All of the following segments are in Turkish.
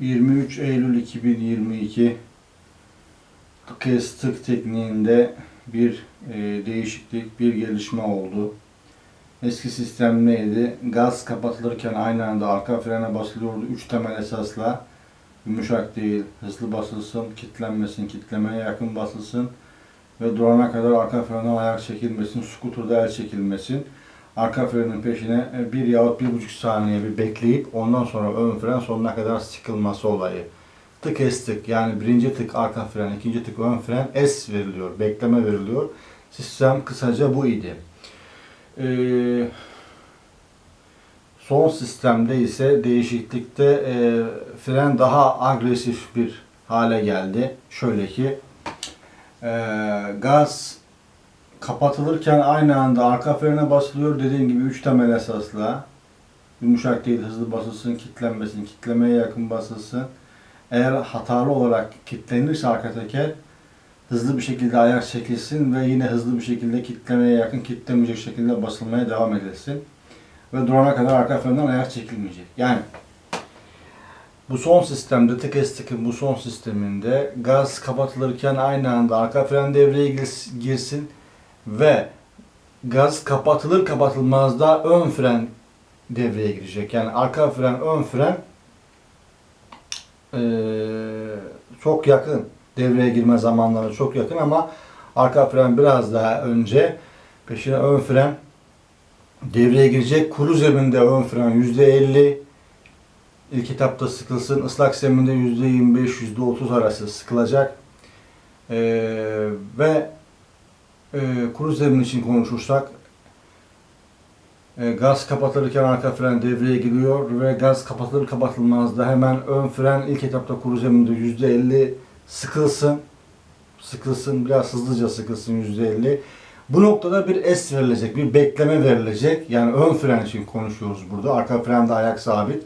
23 Eylül 2022 kez tık tekniğinde bir e, değişiklik, bir gelişme oldu. Eski sistem neydi? Gaz kapatılırken aynı anda arka frene basılıyordu. Üç temel esasla yumuşak değil, hızlı basılsın, kilitlenmesin, kitlemeye yakın basılsın ve durana kadar arka frene ayak çekilmesin, skuturda el çekilmesin. Arka frenin peşine e, bir yahut bir buçuk saniye bir bekleyip ondan sonra ön fren sonuna kadar sıkılması olayı. Tık es tık yani birinci tık arka fren, ikinci tık ön fren es veriliyor, bekleme veriliyor. Sistem kısaca bu idi. Ee, son sistemde ise değişiklikte e, fren daha agresif bir hale geldi. Şöyle ki e, gaz kapatılırken aynı anda arka frene basılıyor. Dediğim gibi üç temel esasla. Yumuşak değil, hızlı basılsın, kilitlenmesin, kitlemeye yakın basılsın. Eğer hatalı olarak kilitlenirse arka teker hızlı bir şekilde ayak çekilsin ve yine hızlı bir şekilde kitlemeye yakın kilitlemeyecek şekilde basılmaya devam edilsin. Ve durana kadar arka frenden ayak çekilmeyecek. Yani bu son sistemde tık tıkın bu son sisteminde gaz kapatılırken aynı anda arka fren devreye girs- girsin ve gaz kapatılır kapatılmaz da ön fren devreye girecek. Yani arka fren ön fren eee, çok yakın devreye girme zamanları çok yakın ama arka fren biraz daha önce peşine ön fren devreye girecek. Kuru zeminde ön fren %50 ilk etapta sıkılsın. Islak zeminde %25 %30 arası sıkılacak. Ee, ve e, kuru zemin için konuşursak e, gaz kapatılırken arka fren devreye giriyor ve gaz kapatılır kapatılmaz da hemen ön fren ilk etapta kuru zeminde %50 sıkılsın. Sıkılsın, biraz hızlıca sıkılsın %50. Bu noktada bir es verilecek, bir bekleme verilecek. Yani ön fren için konuşuyoruz burada. Arka frende ayak sabit.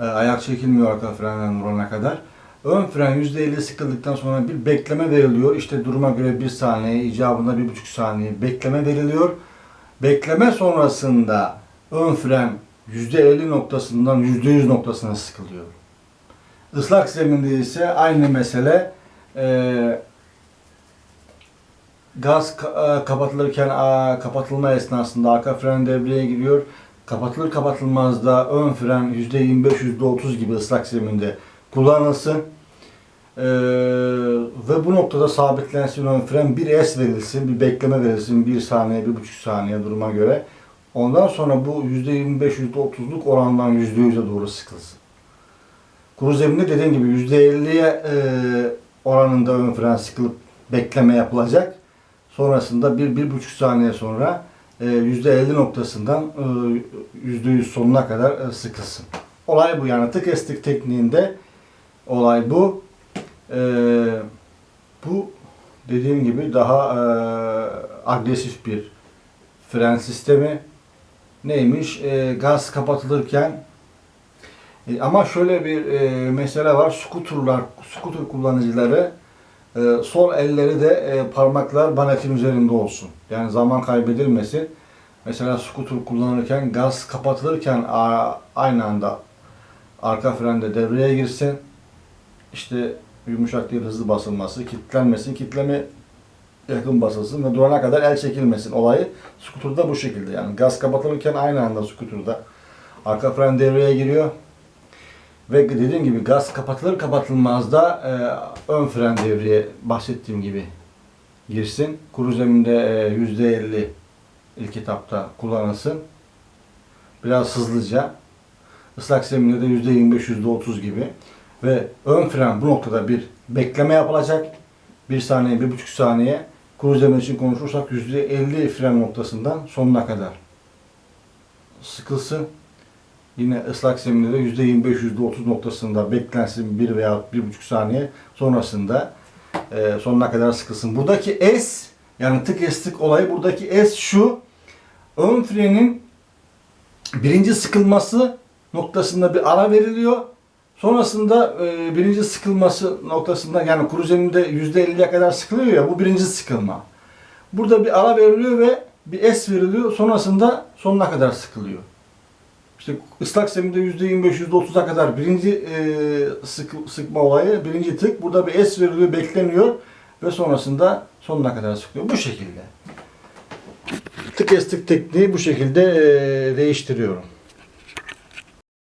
E, ayak çekilmiyor arka frenden vurana kadar. Ön fren %50 sıkıldıktan sonra bir bekleme veriliyor. İşte duruma göre bir saniye, icabında bir buçuk saniye bekleme veriliyor. Bekleme sonrasında ön fren %50 noktasından %100 noktasına sıkılıyor. Islak zeminde ise aynı mesele. Ee, gaz e, kapatılırken kapatılma esnasında arka fren devreye giriyor. Kapatılır kapatılmaz da ön fren %25 %30 gibi ıslak zeminde kullanılsın. Ee, ve bu noktada sabitlensin ön fren bir es verilsin, bir bekleme verilsin bir saniye, bir buçuk saniye duruma göre. Ondan sonra bu %25 %30'luk orandan %100'e doğru sıkılsın. Kuru zeminde dediğim gibi %50'ye e, oranında ön fren sıkılıp bekleme yapılacak. Sonrasında bir, bir buçuk saniye sonra e, %50 noktasından e, %100 sonuna kadar e, sıkılsın. Olay bu yani tık estik tekniğinde olay bu. E, bu dediğim gibi daha e, agresif bir fren sistemi. Neymiş? E, gaz kapatılırken e, ama şöyle bir e, mesele var. Skuturlar, skutur kullanıcıları e, sol elleri de e, parmaklar banetin üzerinde olsun. Yani zaman kaybedilmesin. Mesela skutur kullanırken gaz kapatılırken aynı anda arka frende devreye girsin. İşte yumuşak değil hızlı basılması, kilitlenmesin, kitleme yakın basılsın ve durana kadar el çekilmesin olayı. Skuturda bu şekilde yani. Gaz kapatılırken aynı anda skuturda arka fren devreye giriyor. Ve dediğim gibi gaz kapatılır kapatılmaz da e, ön fren devreye bahsettiğim gibi girsin. Kuru zeminde e, %50 ilk etapta kullanılsın. Biraz hızlıca. Islak zeminde de %25 %30 gibi. Ve ön fren bu noktada bir bekleme yapılacak. Bir saniye, bir buçuk saniye. Zemin için konuşursak %50 fren noktasından sonuna kadar sıkılsın. Yine ıslak zeminde de %25-%30 noktasında beklensin bir veya bir buçuk saniye sonrasında e, sonuna kadar sıkılsın. Buradaki S yani tık es tık olayı buradaki S şu ön frenin birinci sıkılması noktasında bir ara veriliyor. Sonrasında e, birinci sıkılması noktasında yani kuru zeminde %50'ye kadar sıkılıyor ya bu birinci sıkılma. Burada bir ara veriliyor ve bir S veriliyor sonrasında sonuna kadar sıkılıyor. İşte ıslak zeminde %25, %30'a kadar birinci e, sık, sıkma olayı, birinci tık. Burada bir es veriliyor, bekleniyor ve sonrasında sonuna kadar sıkıyor. Bu şekilde. Tık es tık tekniği bu şekilde e, değiştiriyorum.